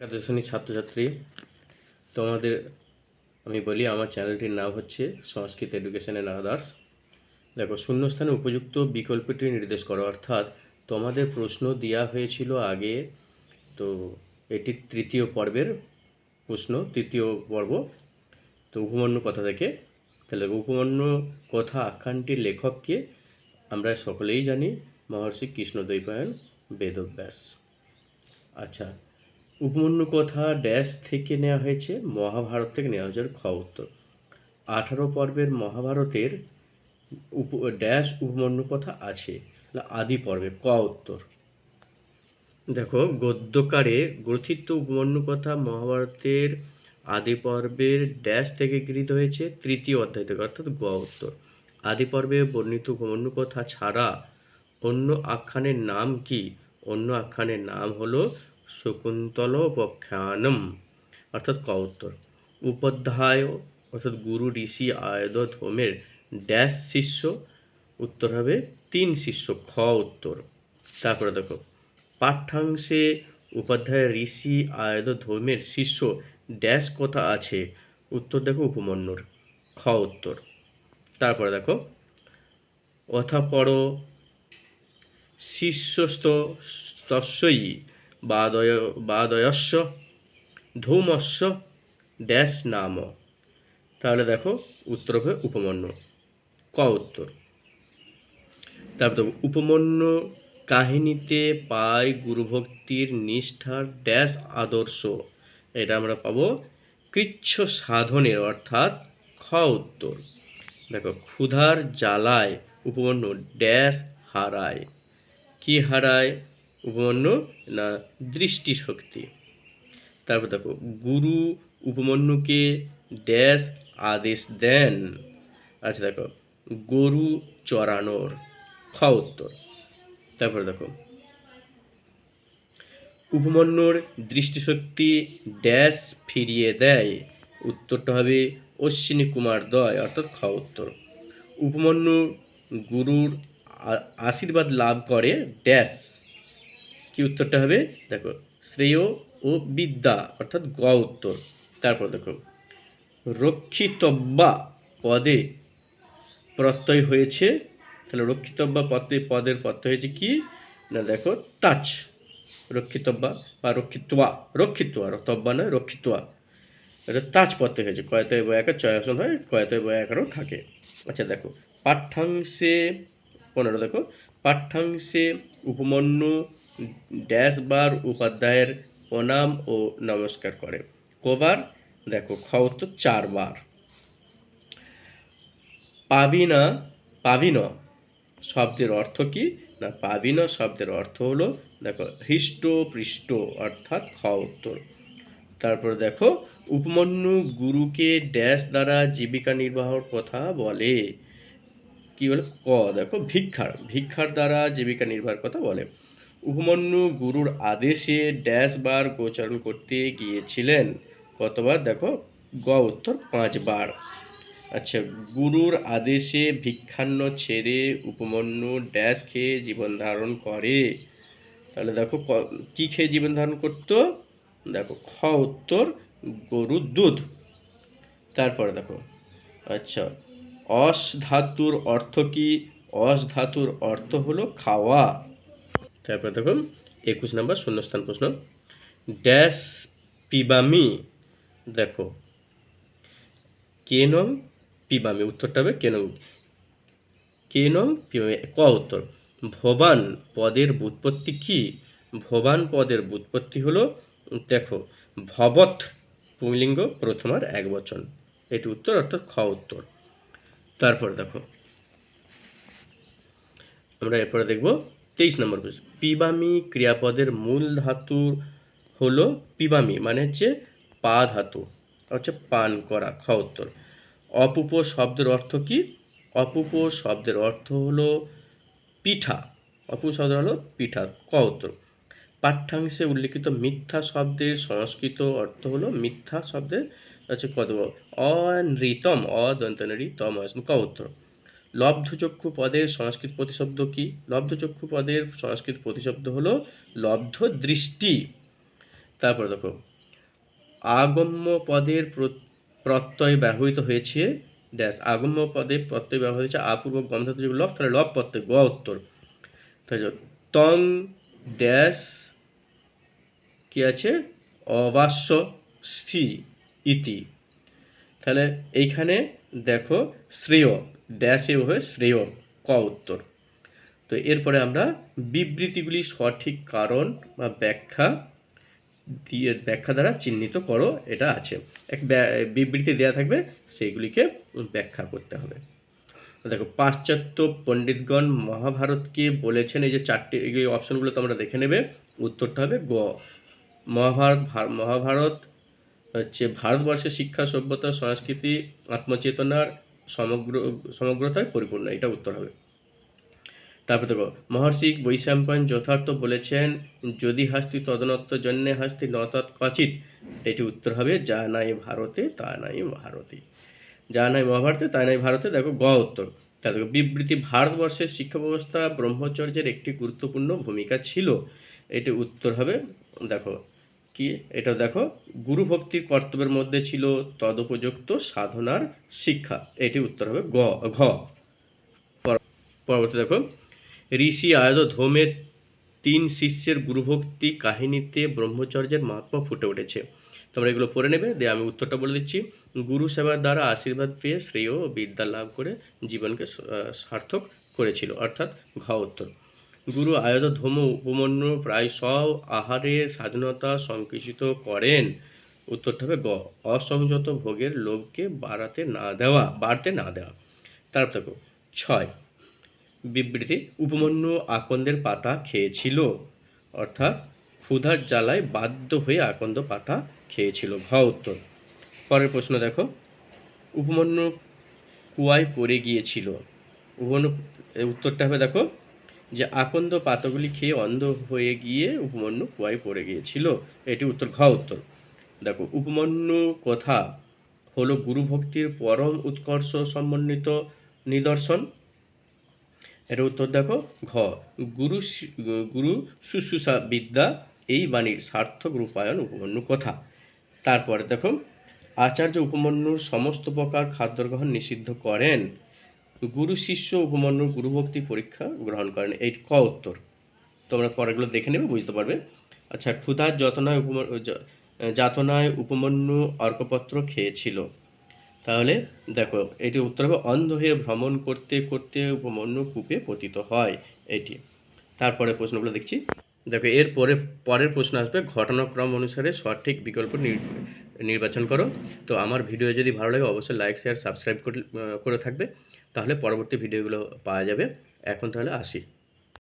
একাদশ ছাত্রছাত্রী। তোমাদের আমি বলি আমার চ্যানেলটির নাম হচ্ছে সংস্কৃত এডুকেশন অ্যান্ড আদার্স। দেখো, শূন্যস্থানে উপযুক্ত বিকল্পটি নির্দেশ করো। অর্থাৎ তোমাদের প্রশ্ন দেওয়া হয়েছিল আগে, তো এটি তৃতীয় পর্বের প্রশ্ন, তৃতীয় পর্ব। তো উপমন্যু কথা থেকে, তাহলে উপমান্য কথা আখ্যানটির লেখককে আমরা সকলেই জানি, মহর্ষি কৃষ্ণদ্বৈপায়ন বেদব্যাস। আচ্ছা উপমন্যু কথা ড্যাশ থেকে নেওয়া হয়েছে মহাভারত থেকে নেওয়া হয়েছে খ উত্তর। আঠারো পর্বের মহাভারতের উপ, ড্যাশ উপমন্যু কথা আছে। আদি পর্বে ক উত্তর? দেখো, গদ্যকারে গ্রথিত উপমন্যু কথা মহাভারতের আদি পর্বের ড্যাশ থেকে গৃহীত হয়েছে তৃতীয় অধ্যায় থেকে, অর্থাৎ গ উত্তর। আদি পর্বে বর্ণিত উপমন্যু কথা ছাড়া অন্য আখ্যানের নাম কি? অন্য আখ্যানের নাম হলো শকুন্তল বখ্যানম অর্থাৎ ক উত্তর। উপাধ্যায়, অর্থাৎ গুরু ঋষি আয়দ ধোমের ড্যাশ শিষ্য, উত্তর হবে তিন শিষ্য, খ উত্তর। তারপরে দেখো, পাঠ্যাংশে উপাধ্যায় ঋষি আয়দ ধর্মের শিষ্য ড্যাশ কথা আছে? উত্তর দেখো উপমন্যুর, খ উত্তর। তারপরে দেখো, অথা পড়ো, শিষ্যস্ত তস্যই বাদয়, বাদয়স্য, ধূমস্য, ড্যাশ নাম। তাহলে দেখো উত্তর হবে উপমন্যু। ক উত্তর? তারপর উপমন্যু কাহিনীতে পাই গুরুভক্তির নিষ্ঠার ড্যাশ আদর্শ। এটা আমরা পাবো কৃচ্ছ সাধনের, অর্থাৎ খ উত্তর। দেখো, ক্ষুধার জ্বালায় উপমন্যু ড্যাশ হারায়। কি হারায়? উপমন্যু না দৃষ্টিশক্তি? তারপর দেখো, গুরু উপমন্যুকে ড্যাশ আদেশ দেন। আচ্ছা দেখো, গরু চড়ানোর খ উত্তর। তারপরে দেখো, উপমন্যুর দৃষ্টিশক্তি ড্যাশ ফিরিয়ে দেয়। উত্তরটা হবে অশ্বিনী কুমার দয়, অর্থাৎ খ উত্তর। উপমন্যু গুরুর আশীর্বাদ লাভ করে ড্যাশ। কি উত্তরটা হবে? দেখো, শ্রেয় ও বিদ্যা, অর্থাৎ গ উত্তর। তারপর দেখো রক্ষিতব্যা পদে প্রত্যয় হয়েছে। তাহলে রক্ষিতব্যা পদে, পদের প্রত্যয় হয়েছে কি? না, দেখো তাচ রক্ষিতব্যা বা রক্ষিত্বা রক্ষিত্বা তব্বা নয়, রক্ষিত্বা। এটা তাচ প্রত্যয় হয়েছে, কয়তে বয়াকার ছয় আসন হয়, কয়তে বয়াকারও থাকে। আচ্ছা দেখো, পাঠ্যাংশে, পনেরো, দেখো, পাঠ্যাংশে উপমন্যু ড্যাশ বার উপাধ্যায়ের প্রণাম ও নমস্কার করে। কবার? দেখো, খ উত্তর চারবার পাবিনা, পাবিন, শব্দের অর্থ কি? না, পাবিন, শব্দের অর্থ হলো, দেখো, হৃষ্ট পৃষ্ঠ, অর্থাৎ খ উত্তর। তারপর দেখো, উপমন্যু গুরুকে ড্যাশ দ্বারা জীবিকা নির্বাহর কথা বলে। কি বলে? ক, দেখো, ভিক্ষার ভিক্ষার দ্বারা জীবিকা নির্বাহের কথা বলে। উপমন্যু গুরুর আদেশে ড্যাশ বার গোচারণ করতে গিয়েছিলেন। কতবার? দেখো, গ উত্তর পাঁচবার। আচ্ছা গুরুর আদেশে ভিক্ষান্ন ছেড়ে উপমন্যু ড্যাশ খেয়ে জীবন ধারণ করে। তাহলে দেখো, ক- খেয়ে জীবন ধারণ করতো? দেখো, খ উত্তর, গরুর দুধ। তারপরে দেখো আচ্ছা অস ধাতুর অর্থ কি? অস ধাতুর অর্থ হলো খাওয়া। তারপরে দেখো একুশ নম্বর শূন্যস্থান প্রশ্ন। ড্যাশ পিবামি, দেখো কেনং পিবামি, উত্তরটা হবে কেনং কেনং পিবামি, ক উত্তর? ভবান পদের বুৎপত্তি কি? ভবান পদের বুৎপত্তি হলো, দেখো ভবত পুংলিঙ্গ প্রথমার এক বচন। এটি উত্তর, অর্থাৎ খ উত্তর। তারপর দেখো, আমরা এরপরে দেখব তেইশ নম্বর প্রশ্ন। পিবামি ক্রিয়াপদের মূল ধাতু হলো পিবামি মানে হচ্ছে পা ধাতু, হচ্ছে পান করা, খ উত্তর। অপুপ শব্দের অর্থ কি? অপুপ শব্দের অর্থ হলো পিঠা। অপুপ শব্দ হলো পিঠা, ক উত্তর। পাঠ্যাংশে উল্লিখিত মিথ্যা শব্দের সংস্কৃত অর্থ হলো মিথ্যা শব্দের, হচ্ছে কত অনৃতম অদন্তনারী তম আসম। ক উত্তর। লব্ধচক্ষু পদের সংস্কৃত প্রতিশব্দ কি? লব্ধচক্ষু পদের সংস্কৃত প্রতিশব্দ হলো লব্ধ দৃষ্টি তারপরে দেখো আগম্য পদের প্রত্যয় ব্যবহৃত হয়েছে। ড্যাশ আগম্য পদে প্রত্যয় ব্যবহৃত হয়েছে আপূর্বক গন্ধ লব তাহলে লব প্রত্যয়, গ উত্তর। তং, ড্যাশ, কি আছে? অবাস্য, স্থি, ইতি। তাহলে এইখানে দেখো, শ্রেয়। ড্যাশে হয়ে শ্রেয় ক উত্তর। তো এরপরে আমরা বিবৃতিগুলি সঠিক কারণ বা ব্যাখ্যা দিয়ে ব্যাখ্যা দ্বারা চিহ্নিত করো, এটা আছে। এক বিবৃতি দেওয়া থাকবে, সেইগুলিকে ব্যাখ্যা করতে হবে। দেখো, পাশ্চাত্য পণ্ডিতগণ মহাভারতকে বলেছেন, এই যে চারটি, এই অপশনগুলো তোমরা দেখে নেবে, উত্তরটা হবে গ। মহাভারত মহাভারত, হচ্ছে ভারতবর্ষের শিক্ষা, সভ্যতা, সংস্কৃতি, আত্মচেতনার সমগ্র, সমগ্রতায় পরিপূর্ণ, এটা উত্তর হবে। তারপর দেখো, মহর্ষি বৈশাম্পায়ন যথার্থ বলেছেন, যদি হাস্তি তদনত্ব জন্যে হাস্তি নতৎ কচিত এটি উত্তর হবে, যা নাই ভারতে, তা নাই ভারতে। যা নাই মহাভারতে, তা নাই ভারতে দেখো, গ উত্তর। তা দেখো, বিবৃতি ভারতবর্ষের শিক্ষা ব্যবস্থা ব্রহ্মচর্যের একটি গুরুত্বপূর্ণ ভূমিকা ছিল এটি উত্তর হবে, দেখো। কি? এটা দেখো, গুরু ভক্তির কর্তব্যের মধ্যে ছিল তদুপযুক্ত সাধনার শিক্ষা। এটি উত্তর হবে গ, ঘ। পর- পরবর্তী দেখো, ঋষি আয়ত ধৌমের তিন শিষ্যের গুরুভক্তি কাহিনীতে ব্রহ্মচর্যের মাহাত্ম ফুটে উঠেছে। তোমরা এগুলো পড়ে নেবে, দিয়ে আমি উত্তরটা বলে দিচ্ছি। গুরু সেবার দ্বারা আশীর্বাদ পেয়ে শ্রেয় বিদ্যা লাভ করে জীবনকে সার্থক করেছিল। অর্থাৎ ঘ উত্তর। গুরু আয়ত ধৌম উপমন্যু প্রায় সব আহারে স্বাধীনতা সংকুচিত করেন। উত্তরটা হবে গ। অসংযত ভোগের লোভকে বাড়াতে না দেওয়া, বাড়তে না দেওয়া। তারপর দেখো, ছয়। বিবৃতি, উপমন্যু আকন্দের পাতা খেয়েছিল, অর্থাৎ ক্ষুধার জ্বালায় বাধ্য হয়ে আকন্দ পাতা খেয়েছিল। ঘ উত্তর। পরের প্রশ্ন দেখো, উপমন্যু কুয়ায় পড়ে গিয়েছিল। উপমন্যু উত্তরটা হবে দেখো যে আকন্দ পাতাগুলি খেয়ে অন্ধ হয়ে গিয়ে উপমন্যু কুয়ায় পড়ে গিয়েছিল। এটি উত্তর, ঘ উত্তর। দেখো, উপমন্যু কথা হলো গুরুভক্তির পরম উৎকর্ষ সমন্বিত নিদর্শন। এর উত্তর দেখো, ঘ। গুরু গুরু শুশ্রূষা বিদ্যা, এই বাণীর সার্থক রূপায়ণ উপমন্যু কথা। তারপরে দেখো, আচার্য উপমন্যুর সমস্ত প্রকার খাদ্য গ্রহণ নিষিদ্ধ করেন। গুরু শিষ্য উপমন্যুর গুরুভক্তি পরীক্ষা গ্রহণ করেন। এই ক উত্তর। তোমরা পরেগুলো দেখে নেবে, বুঝতে পারবে। আচ্ছা ক্ষুধার যতনায় উপম যাতনায় উপমন্যু অর্কপত্র খেয়েছিল। তাহলে দেখো, এটি উত্তর হবে, অন্ধ হয়ে ভ্রমণ করতে করতে উপমন্যু কূপে পতিত হয়। এটি। তারপরে প্রশ্নগুলো দেখছি। দেখো, এর পরে, পরের প্রশ্ন আসবে, ঘটনাক্রম অনুসারে সঠিক বিকল্প নির- নির্বাচন করো। তো আমার ভিডিও যদি ভালো লাগে, অবশ্যই লাইক শেয়ার সাবস্ক্রাইব করে করে থাকবে। তাহলে পরবর্তী ভিডিওগুলো পাওয়া যাবে। এখন তাহলে আসি।